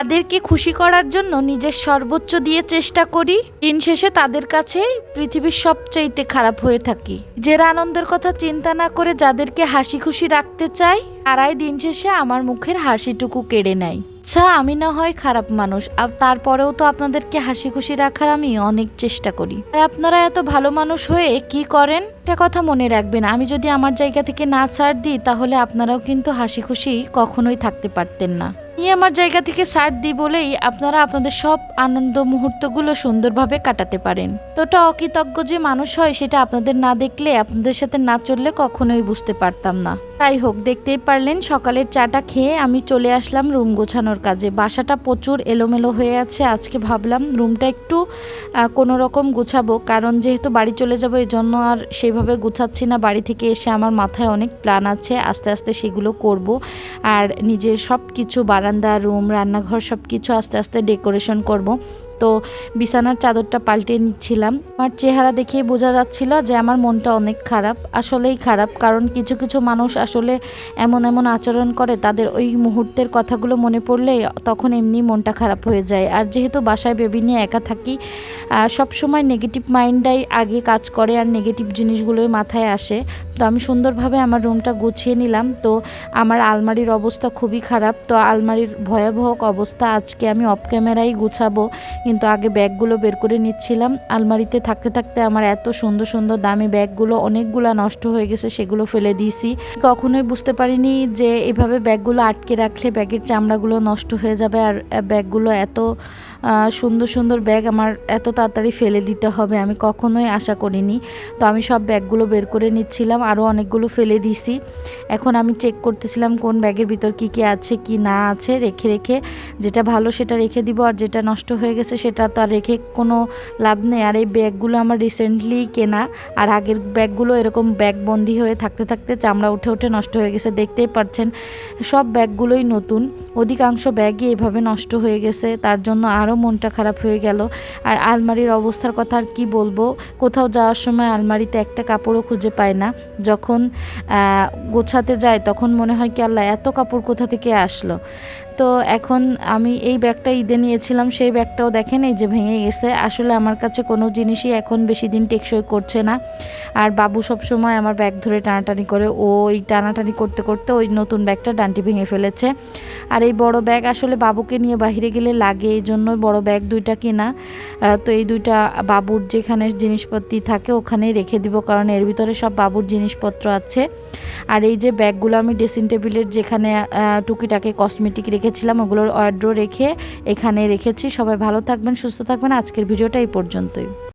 তাদেরকে খুশি করার জন্য নিজের সর্বোচ্চ দিয়ে চেষ্টা করি। দিন শেষে তাদের কাছে পৃথিবীর সবচাইতে খারাপ হয়ে থাকি। যারা আনন্দের কথা চিন্তা না করে যাদেরকে হাসি খুশি রাখতে চাই, তারাই দিন শেষে আমার মুখের হাসিটুকু কেড়ে নেয়। আচ্ছা আমি না হয় খারাপ মানুষ, আর তারপরেও তো আপনাদেরকে হাসি খুশি রাখার আমি অনেক চেষ্টা করি। আর আপনারা এত ভালো মানুষ হয়ে কি করেন? একটা কথা মনে রাখবেন, আমি যদি আমার জায়গা থেকে না ছাড় দিই, তাহলে আপনারাও কিন্তু হাসি খুশি কখনোই থাকতে পারতেন না। আমি আমার জায়গা থেকে ছাড় দিই বলেই আপনারা আপনাদের সব আনন্দ মুহূর্তগুলো সুন্দরভাবে কাটাতে পারেন। তোটা অকৃতজ্ঞ যে মানুষ হয় সেটা আপনাদের না দেখলে, আপনাদের সাথে না চললে কখনোই বুঝতে পারতাম না। তাই হোক, দেখতেই পারলেন সকালের চাটা খেয়ে আমি চলে আসলাম রুম গোছানোর কাজে। বাসাটা প্রচুর এলোমেলো হয়ে আছে, আজকে ভাবলাম রুমটা একটু কোনো রকম গুছাবো। কারণ যেহেতু বাড়ি চলে যাব এই জন্য আর সেইভাবে গুছাচ্ছি না। বাড়ি থেকে এসে আমার মাথায় অনেক প্ল্যান আছে, আস্তে আস্তে সেগুলো করব। আর নিজের সব কিছু বারান্দা, রুম, রান্নাঘর সব কিছু আস্তে আস্তে ডেকোরেশন করব। তো বিছানার চাদরটা পাল্টে নিচ্ছিলাম। আমার চেহারা দেখেই বোঝা যাচ্ছিল যে আমার মনটা অনেক খারাপ। আসলেই খারাপ, কারণ কিছু কিছু মানুষ আসলে এমন এমন আচরণ করে, তাদের ওই মুহূর্তের কথাগুলো মনে পড়লে তখন এমনি মনটা খারাপ হয়ে যায়। আর যেহেতু বাসায় বেবি নিয়ে একা থাকি সব সময় নেগেটিভ মাইন্ডটাই আগে কাজ করে, আর নেগেটিভ জিনিসগুলোই মাথায় আসে। তো আমি সুন্দরভাবে আমার রুমটা গুছিয়ে নিলাম। তো আমার আলমারির অবস্থা খুবই খারাপ। তো আলমারির ভয়াবহ অবস্থা, আজকে আমি অফ ক্যামেরাই গুছাবো। কিন্তু আগে ব্যাগগুলো বের করে নিচ্ছিলাম। আলমারিতে থাকতে থাকতে আমার এত সুন্দর সুন্দর দামি ব্যাগগুলো, অনেকগুলা নষ্ট হয়ে গেছে, সেগুলো ফেলে দিয়েছি। কখনোই বুঝতে পারিনি যে এভাবে ব্যাগগুলো আটকে রাখলে ব্যাগের চামড়াগুলো নষ্ট হয়ে যাবে আর ব্যাগগুলো এত সুন্দর সুন্দর ব্যাগ আমার এত তাড়াতাড়ি ফেলে দিতে হবে, আমি কখনোই আশা করিনি। তো আমি সব ব্যাগগুলো বের করে নিচ্ছিলাম আরও অনেকগুলো ফেলে দিছি। এখন আমি চেক করতেছিলাম কোন ব্যাগের ভিতর কি কি আছে, কি না আছে, রেখে রেখে যেটা ভালো সেটা রেখে দিব আর যেটা নষ্ট হয়ে গেছে সেটা তো আর রেখে কোনো লাভ নেই। আর এই ব্যাগগুলো আমার রিসেন্টলি কেনা, আর আগের ব্যাগগুলো এরকম ব্যাগ বন্দি হয়ে থাকতে থাকতে চামড়া উঠে উঠে নষ্ট হয়ে গেছে, দেখতেই পাচ্ছেন সব ব্যাগগুলোই নতুন। অধিকাংশ ব্যাগই এভাবে নষ্ট হয়ে গেছে, তার জন্য আরও মনটা খারাপ হয়ে গেল। আর আলমারির অবস্থার কথা আর কী বলব? কোথাও যাওয়ার সময় আলমারিতে একটা কাপড়ও খুঁজে পায় না। যখন গোছাতে যায়, তখন মনে হয় কি আল্লাহ, এত কাপড় কোথা থেকে আসলো? তো এখন আমি এই ব্যাগটা ঈদে নিয়েছিলাম, সেই ব্যাগটাও দেখেন এই যে ভেঙে গেছে। আসলে আমার কাছে কোনো জিনিসই এখন বেশি দিন টেকসই করছে না। আর বাবু সব সময় আমার ব্যাগ ধরে টানাটানি করে, ও ওই টানাটানি করতে করতে ওই নতুন ব্যাগটা ডান্টি ভেঙে ফেলেছে। আর এই বড় ব্যাগ আসলে বাবুকে নিয়ে বাইরে গেলে লাগে, এই জন্যই বড় ব্যাগ দুইটা কেনা। তো এই দুইটা বাবুর যেখানে জিনিসপত্র থাকে ওখানেই রেখে দিব, কারণ এর ভিতরে সব বাবুর জিনিসপত্র আছে। আর এই যে ব্যাগগুলো আমি ড্রেসিং টেবিলের যেখানে টুকিটাকে কসমেটিক রেখেছিলাম, ওগুলোর অর্ডার রেখে এখানে রেখেছি। সবাই ভালো থাকবেন, সুস্থ থাকবেন। আজকের ভিডিওটা এই পর্যন্তই।